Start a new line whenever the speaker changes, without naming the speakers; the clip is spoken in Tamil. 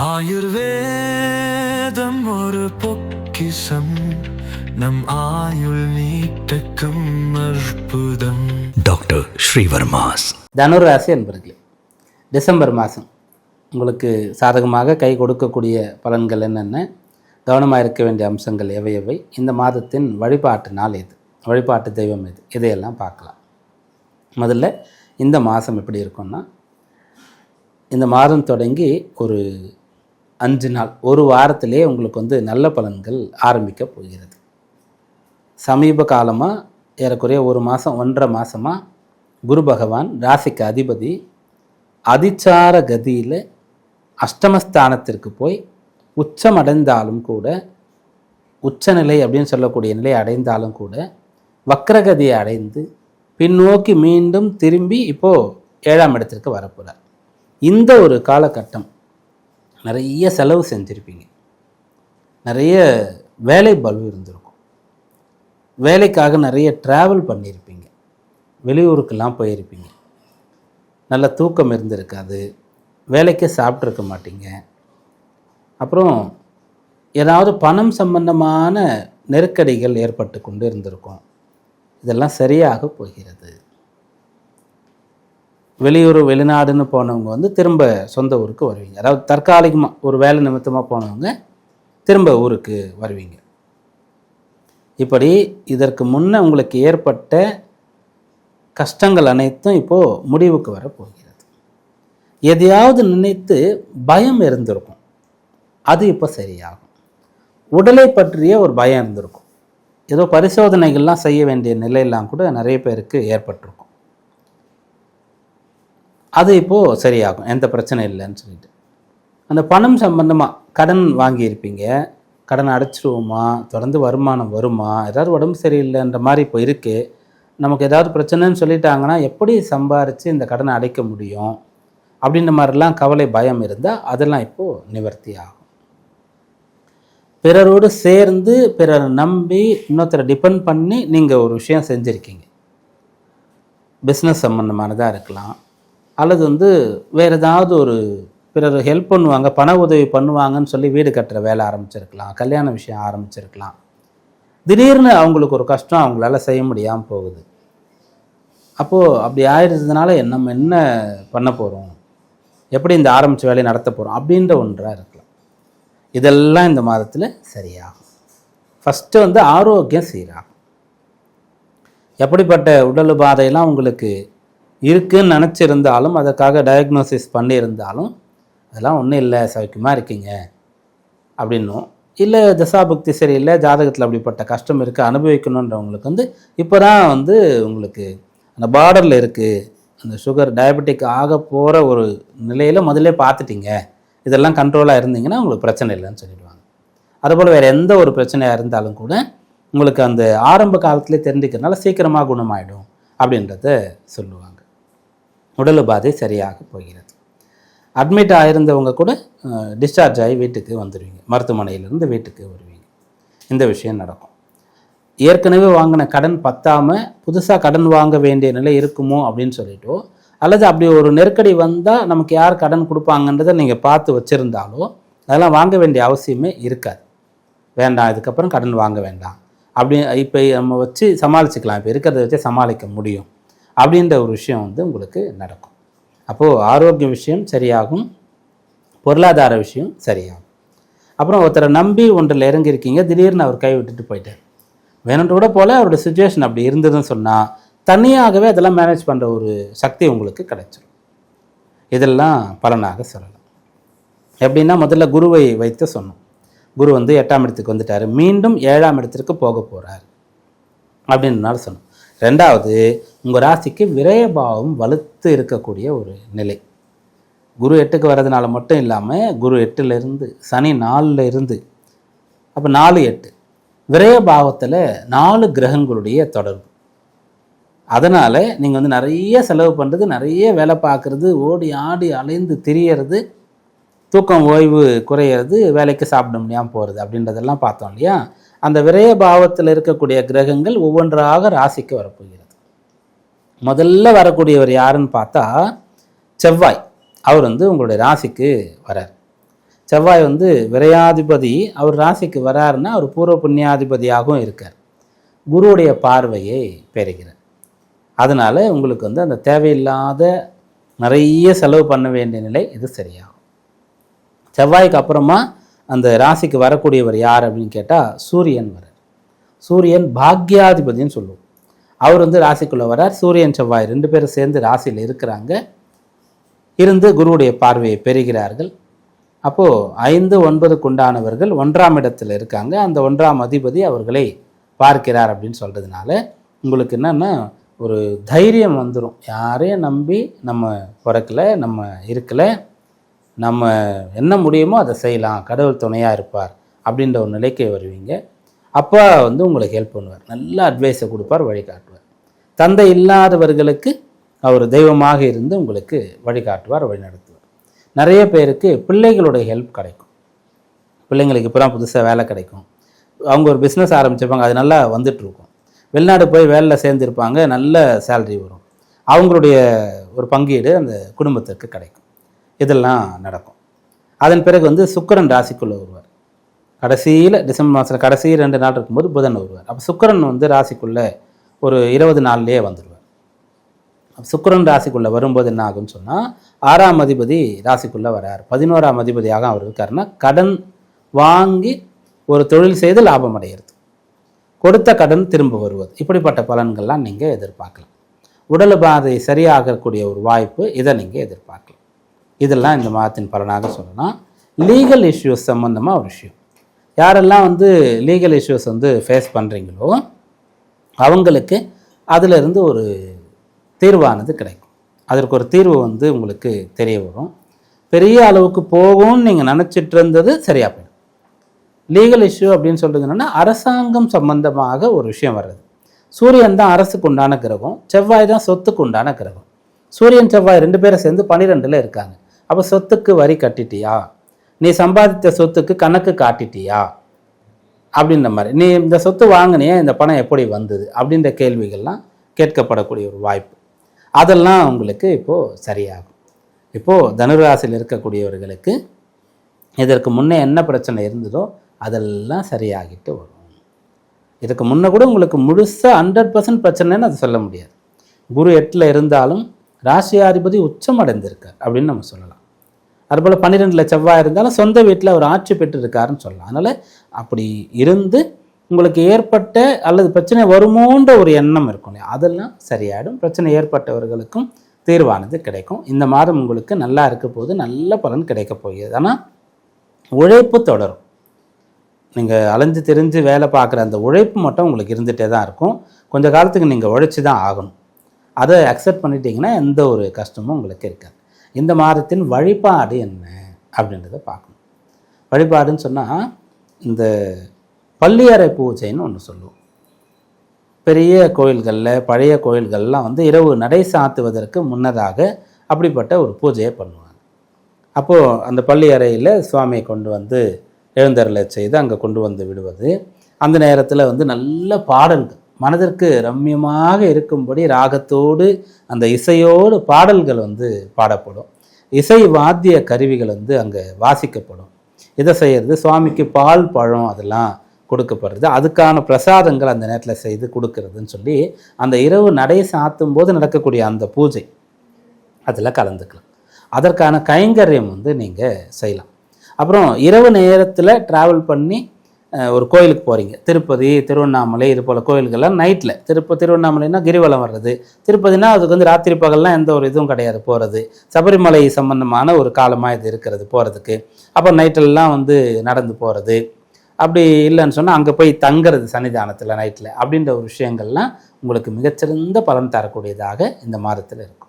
ஆயுர்வேதம் ஒரு பொக்கிஷம். நம் ஆயுள் நீட்டக்கும் அற்புதம்.
டாக்டர் ஸ்ரீவர்மாஸ்.
தனுராசி என்பர்களே டிசம்பர் மாதம் உங்களுக்கு சாதகமாக கை கொடுக்கக்கூடிய பலன்கள் என்னென்ன? கவனமாக இருக்க வேண்டிய அம்சங்கள் எவை எவை? இந்த மாதத்தின் வழிபாட்டு நாள் எது? வழிபாட்டு தெய்வம் எது? இதையெல்லாம் பார்க்கலாம். முதல்ல இந்த மாதம் எப்படி இருக்கும்னா இந்த மாதம் தொடங்கி ஒரு அஞ்சு நாள் ஒரு வாரத்திலே உங்களுக்கு வந்து நல்ல பலன்கள் ஆரம்பிக்க போகிறது. சமீப காலமாக ஏறக்குறைய ஒரு மாதம் ஒன்றரை மாதமாக குரு பகவான் ராசிக்கு அதிபதி அதிச்சார கதியில் அஷ்டமஸ்தானத்திற்கு போய் உச்சம் அடைந்தாலும் கூட உச்சநிலை அப்படின்னு சொல்லக்கூடிய நிலை அடைந்தாலும் கூட வக்ரகதியை அடைந்து பின்னோக்கி மீண்டும் திரும்பி இப்போது ஏழாம் இடத்திற்கு வரப்போகிறார் இந்த ஒரு காலகட்டம் நிறைய செலவு செஞ்சுருப்பீங்க. நிறைய வேலை பலு இருந்திருக்கும். வேலைக்காக நிறைய ட்ராவல் பண்ணியிருப்பீங்க வெளியூருக்கெல்லாம் போயிருப்பீங்க. நல்ல தூக்கம் இருந்திருக்காது. வேலைக்கு சாப்பிட்ருக்க மாட்டீங்க. அப்புறம் ஏதாவது பணம் சம்பந்தமான நெருக்கடிகள் ஏற்பட்டு கொண்டு இருந்திருக்கும். இதெல்லாம் சரியாக போகிறது. வெளியூர் வெளிநாடுன்னு போனவங்க வந்து திரும்ப சொந்த ஊருக்கு வருவீங்க. அதாவது தற்காலிகமாக ஒரு வேலை நிமித்தமாக போனவங்க திரும்ப ஊருக்கு வருவீங்க. இப்படி இதற்கு முன்னே உங்களுக்கு ஏற்பட்ட கஷ்டங்கள் அனைத்தும் இப்போது முடிவுக்கு வர போகிறது. எதையாவது நினைத்து பயம் இருந்திருக்கும். அது இப்போ சரியாகும். உடலை பற்றிய ஒரு பயம் இருந்திருக்கும். ஏதோ பரிசோதனைகள்லாம் செய்ய வேண்டிய நிலையெல்லாம் கூட நிறைய பேருக்கு ஏற்பட்டிருக்கும். அது இப்போது சரியாகும் எந்த பிரச்சனை இல்லைன்னு சொல்லிட்டு. அந்த பணம் சம்பந்தமாக கடன் வாங்கியிருப்பீங்க கடன் அடைச்சிருவோமா தொடர்ந்து வருமானம் வருமா ஏதாவது உடம்பு சரியில்லைன்ற மாதிரி இப்போ இருக்குது நமக்கு ஏதாவது பிரச்சனைன்னு சொல்லிட்டாங்கன்னா எப்படி சம்பாரித்து இந்த கடனை அடைக்க முடியும்? அப்படின்ற மாதிரிலாம் கவலை பயம் இருந்தால் அதெல்லாம் இப்போது நிவர்த்தி ஆகும். பிறரோடு சேர்ந்து பிறரை நம்பி இன்னொருத்தரை டிபெண்ட் பண்ணி நீங்கள் ஒரு விஷயம் செஞ்சுருக்கீங்க. பிஸ்னஸ் சம்மந்தமானதாக இருக்கலாம். அல்லது வந்து வேறு ஏதாவது ஒரு பிறர் ஹெல்ப் பண்ணுவாங்க பண உதவி பண்ணுவாங்கன்னு சொல்லி வீடு கட்டுற வேலை ஆரம்பிச்சிருக்கலாம் கல்யாண விஷயம் ஆரம்பிச்சிருக்கலாம். திடீர்னு அவங்களுக்கு ஒரு கஷ்டம் அவங்களால செய்ய முடியாமல் போகுது. அப்போது அப்படி ஆயிடுறதுனால நம்ம என்ன பண்ண போகிறோம் எப்படி இந்த ஆரம்பித்த வேலையை நடத்த போகிறோம் அப்படின்ற ஒன்றாக இருக்கலாம். இதெல்லாம் இந்த மாதத்தில் சரியாகும். ஃபஸ்ட்டு வந்து ஆரோக்கியம் சீராகும். எப்படிப்பட்ட உடல் பாதையெல்லாம் உங்களுக்கு இருக்குன்னு நினச்சிருந்தாலும் அதற்காக டயக்னோசிஸ் பண்ணியிருந்தாலும் அதெல்லாம் ஒன்றும் இல்லை சௌக்கியமாக இருக்கீங்க? அப்படின்னும். இல்லை தசாபக்தி சரியில்லை ஜாதகத்தில் அப்படிப்பட்ட கஷ்டம் இருக்குது அனுபவிக்கணுன்றவங்களுக்கு வந்து இப்போ தான் வந்து உங்களுக்கு அந்த பார்டரில் இருக்குது அந்த சுகர் டயபெட்டிக் ஆக போகிற ஒரு நிலையில் முதல்ல பார்த்துட்டீங்க. இதெல்லாம் கண்ட்ரோலாக இருந்தீங்கன்னா உங்களுக்கு பிரச்சனை இல்லைன்னு சொல்லிடுவாங்க. அதுபோல் வேறு எந்த ஒரு பிரச்சனையாக இருந்தாலும் கூட உங்களுக்கு அந்த ஆரம்ப காலத்திலே தெரிஞ்சுக்கிறதுனால சீக்கிரமாக குணமாயிடும் அப்படின்றத சொல்லுவாங்க. உடல் உபாதை சரியாக போகிறது. அட்மிட் ஆயிருந்தவங்க கூட டிஸ்சார்ஜ் ஆகி வீட்டுக்கு வந்துடுவீங்க மருத்துவமனையிலேருந்து வீட்டுக்கு வருவீங்க. இந்த விஷயம் நடக்கும். ஏற்கனவே வாங்கின கடன் பத்தாமல் புதுசாக கடன் வாங்க வேண்டிய நிலை இருக்குமோ அப்படின்னு சொல்லிட்டோ அல்லது அப்படி ஒரு நெருக்கடி வந்தால் நமக்கு யார் கடன் கொடுப்பாங்கன்றதை நீங்கள் பார்த்து வச்சுருந்தாலோ அதெல்லாம் வாங்க வேண்டிய அவசியமே இருக்காது. வேண்டாம் இதுக்கப்புறம் கடன் வாங்க வேண்டாம். அப்படி இப்போ நம்ம வச்சு சமாளிச்சுக்கலாம். இப்போ இருக்கிறத வச்சு சமாளிக்க முடியும். அப்படின்ற ஒரு விஷயம் வந்து உங்களுக்கு நடக்கும். அப்போது ஆரோக்கிய விஷயம் சரியாகும் பொருளாதார விஷயம் சரியாகும். அப்புறம் ஒருத்தரை நம்பி ஒன்றில் இறங்கியிருக்கீங்க திடீர்னு அவர் கை விட்டுட்டு போயிட்டார். வேணுன்ற கூட போல் அவரோட சுச்சுவேஷன் அப்படி இருந்ததுன்னு சொன்னால் தனியாகவே அதெல்லாம் மேனேஜ் பண்ணுற ஒரு சக்தி உங்களுக்கு கிடைச்சிடும் இதெல்லாம் பலனாக சொல்லலாம். எப்படின்னா முதல்ல குருவை வைத்து சொன்னோம். குரு வந்து எட்டாம் இடத்துக்கு வந்துட்டார். மீண்டும் ஏழாம் இடத்திற்கு போக போகிறார் அப்படின்றனால சொன்னோம். ரெண்டாவது உங்கள் ராசிக்கு விரயபாவம் வலுத்து இருக்கக்கூடிய ஒரு நிலை. குரு எட்டுக்கு வர்றதுனால மட்டும் இல்லாமல் குரு எட்டுலேருந்து சனி நாலில் இருந்து அப்போ நாலு எட்டு. விரயபாவத்தில் நாலு கிரகங்களுடைய தொடர்பு. அதனால் நீங்கள் வந்து நிறைய செலவு பண்ணுறது நிறைய வேலை பார்க்குறது ஓடி ஆடி அலைந்து திரியறது தூக்கம் ஓய்வு குறையிறது வேலைக்கு சாப்பிட முடியாமல் போகிறது அப்படின்றதெல்லாம் பார்த்தோம் இல்லையா? அந்த விரய பாவத்தில் இருக்கக்கூடிய கிரகங்கள் ஒவ்வொன்றாக ராசிக்கு வரப்போகிறது. முதல்ல வரக்கூடியவர் யாருன்னு பார்த்தா செவ்வாய். அவர் வந்து உங்களுடைய ராசிக்கு வரார். செவ்வாய் வந்து விரையாதிபதி அவர் ராசிக்கு வராருன்னா அவர் பூர்வ புண்ணியாதிபதியாகவும் இருக்கார். குருவுடைய பார்வையை பெறுகிறார். அதனால் உங்களுக்கு வந்து அந்த தேவையில்லாத நிறைய செலவு பண்ண வேண்டிய நிலை இது சரியாகும். செவ்வாய்க்கு அப்புறமா அந்த ராசிக்கு வரக்கூடியவர் யார் அப்படின்னு கேட்டால் சூரியன் வரார். சூரியன் பாக்யாதிபதின்னு சொல்லுவோம். அவர் வந்து ராசிக்குள்ளே வரார். சூரியன் செவ்வாய் ரெண்டு பேரும் சேர்ந்து ராசியில் இருக்கிறாங்க. இருந்து குருவுடைய பார்வையை பெறுகிறார்கள். அப்போது ஐந்து ஒன்பதுக்கு உண்டானவர்கள் ஒன்றாம் இடத்துல இருக்காங்க. அந்த ஒன்றாம் அதிபதி அவர்களை பார்க்கிறார் அப்படின்னு சொல்கிறதுனால உங்களுக்கு என்னென்னா ஒரு தைரியம் வந்துடும் யாரையும் நம்பி நம்ம பிறக்கல நம்ம இருக்கல நம்ம என்ன முடியுமோ அதை செய்யலாம். கடவுள் துணையாக இருப்பார் அப்படின்ற ஒரு நிலைக்கு வருவீங்க. அப்பா வந்து உங்களுக்கு ஹெல்ப் பண்ணுவார். நல்ல அட்வைஸை கொடுப்பார் வழிகாட்டுவார் தந்தை இல்லாதவர்களுக்கு அவர் தெய்வமாக இருந்து உங்களுக்கு வழிகாட்டுவார் வழிநடத்துவார் நிறைய பேருக்கு பிள்ளைகளுடைய ஹெல்ப் கிடைக்கும். பிள்ளைங்களுக்கு இப்போ புதுசாக வேலை கிடைக்கும். அவங்க ஒரு பிஸ்னஸ் ஆரம்பிச்சிருப்பாங்க அது நல்லா வந்துட்டுருக்கும். வெளிநாடு போய் வேலையில் சேர்ந்துருப்பாங்க நல்ல சேல்ரி வரும். அவங்களுடைய ஒரு பங்கீடு அந்த குடும்பத்திற்கு கிடைக்கும். இதெல்லாம் நடக்கும். அதன் பிறகு வந்து சுக்கரன் ராசிக்குள்ளே வருவார். கடைசியில் டிசம்பர் மாதத்தில் கடைசி ரெண்டு நாள் இருக்கும்போது புதன் வருவார். அப்போ சுக்கரன் வந்து ராசிக்குள்ளே ஒரு இருபது நாள்லேயே வந்துடுவார் அப்ப ராசிக்குள்ளே வரும்போது என்ன ஆகும்னு சொன்னால் ஆறாம் அதிபதி ராசிக்குள்ளே வரார். பதினோராம் அதிபதியாக அவர் இருக்காருன்னா கடன் வாங்கி ஒரு தொழில் செய்து லாபம் அடையிறது. கொடுத்த கடன் திரும்ப வருவது. இப்படிப்பட்ட பலன்கள்லாம் நீங்கள் எதிர்பார்க்கலாம். உடல் பாதை சரியாகக்கூடிய ஒரு வாய்ப்பு இதை நீங்கள் எதிர்பார்க்கலாம். இதெல்லாம் இந்த மாதத்தின் பலனாக சொல்லலாம் லீகல் இஷ்யூஸ் சம்மந்தமாக ஒரு விஷயம். யாரெல்லாம் வந்து லீகல் இஷ்யூஸ் வந்து ஃபேஸ் பண்ணுறீங்களோ அவங்களுக்கு அதிலிருந்து ஒரு தீர்வானது கிடைக்கும். அதற்கு ஒரு தீர்வு வந்து உங்களுக்கு தெரிய வரும். பெரிய அளவுக்கு போகும்னு நீங்கள் நினச்சிட்டு இருந்தது சரியாக போயிடும். லீகல் இஷ்யூ அப்படின்னு சொல்கிறது என்னென்னா அரசாங்கம் சம்பந்தமாக ஒரு விஷயம் வர்றது. சூரியன் தான் அரசுக்கு உண்டான கிரகம் செவ்வாய் தான் சொத்துக்கு உண்டான கிரகம். சூரியன் செவ்வாய் ரெண்டு பேரும் சேர்ந்து பன்னிரெண்டில் இருக்காங்க. அப்போ சொத்துக்கு வரி கட்டிட்டியா? நீ சம்பாதித்த சொத்துக்கு கணக்கு காட்டிட்டியா? அப்படின்ற மாதிரி. நீ இந்த சொத்து வாங்கினியா? இந்த பணம் எப்படி வந்தது? அப்படின்ற கேள்விகள்லாம் கேட்கப்படக்கூடிய ஒரு வாய்ப்பு. அதெல்லாம் உங்களுக்கு இப்போது சரியாகும். இப்போது தனுராசியில் இருக்கக்கூடியவர்களுக்கு இதற்கு முன்னே என்ன பிரச்சனை இருந்ததோ அதெல்லாம் சரியாகிட்டு வரும். இதுக்கு முன்னே கூட உங்களுக்கு முழுசாக ஹண்ட்ரட் பர்சன்ட் பிரச்சனைன்னு அதை சொல்ல முடியாது. குரு எட்டில் இருந்தாலும் ராசியாதிபதி உச்சம் அடைந்திருக்கார் அப்படின்னு நம்ம சொல்லலாம். அதுபோல் பன்னிரெண்டில் செவ்வாய் இருந்தாலும் சொந்த வீட்டில் அவர் ஆட்சி பெற்று இருக்காருன்னு சொல்லலாம். அதனால் அப்படி இருந்து உங்களுக்கு ஏற்பட்ட அல்லது பிரச்சனை வருமோன்ற ஒரு எண்ணம் இருக்கும் இல்லையா? அதெல்லாம் சரியாயிடும். பிரச்சனை ஏற்பட்டவர்களுக்கும் தீர்வானது கிடைக்கும். இந்த மாதம் உங்களுக்கு நல்லா இருக்க போது நல்ல பலன் கிடைக்க போகிறது. ஆனால் உழைப்பு தொடரும். நீங்கள் அலைஞ்சு தெரிஞ்சு வேலை பார்க்குற அந்த உழைப்பு மட்டும் உங்களுக்கு இருந்துகிட்டே தான் இருக்கும். கொஞ்ச காலத்துக்கு நீங்கள் உழைச்சி தான் ஆகணும். அதை அக்செப்ட் பண்ணிட்டீங்கன்னா எந்த ஒரு கஷ்டமும் உங்களுக்கு இருக்காது. இந்த மாதத்தின் வழிபாடு என்ன அப்படின்றத பார்க்கணும். வழிபாடுன்னு சொன்னால் இந்த பள்ளியறை பூஜைன்னு ஒன்று சொல்லுவோம். பெரிய கோயில்களில் பழைய கோயில்கள்லாம் வந்து இரவு நடை சாத்துவதற்கு முன்னதாக அப்படிப்பட்ட ஒரு பூஜையை பண்ணுவாங்க. அப்போது அந்த பள்ளி அறையில் சுவாமியை கொண்டு வந்து எழுந்தருளை செய்து அங்கே கொண்டு வந்து விடுவது அந்த நேரத்தில் வந்து நல்ல பாடல்கள். மனதிற்கு ரம்யமாக இருக்கும்படி ராகத்தோடு அந்த இசையோடு பாடல்கள் வந்து பாடப்படும். இசை வாத்திய கருவிகள் வந்து அங்கே வாசிக்கப்படும். இதை செய்கிறது சுவாமிக்கு பால் பழம் அதெல்லாம் கொடுக்கப்படுறது. அதுக்கான பிரசாதங்கள் அந்த நேரத்தில் செய்து கொடுக்கறதுன்னு சொல்லி அந்த இரவு நடை சாத்தும் போது நடக்கக்கூடிய அந்த பூஜை அதில் கலந்துக்கலாம். அதற்கான கைங்கரியம் வந்து நீங்கள் செய்யலாம். அப்புறம் இரவு நேரத்தில் ட்ராவல் பண்ணி ஒரு கோயிலுக்கு போகிறீங்க திருப்பதி திருவண்ணாமலை இது போல் கோயில்கள்லாம் நைட்டில் திருப்ப திருவண்ணாமலைன்னா கிரிவலம் வர்றது. திருப்பதினா அதுக்கு வந்து ராத்திரி பகல்லாம் எந்த ஒரு இதுவும் கிடையாது போகிறது சபரிமலை சம்பந்தமான ஒரு காலமாக இது இருக்கிறது போகிறதுக்கு அப்போ நைட்டிலலாம் வந்து நடந்து போகிறது அப்படி இல்லைன்னு சொன்னால் அங்கே போய் தங்குறது சன்னிதானத்தில் நைட்டில் அப்படின்ற ஒரு விஷயங்கள்லாம் உங்களுக்கு மிகச்சிறந்த பலன் தரக்கூடியதாக இந்த மாதத்தில் இருக்கும்.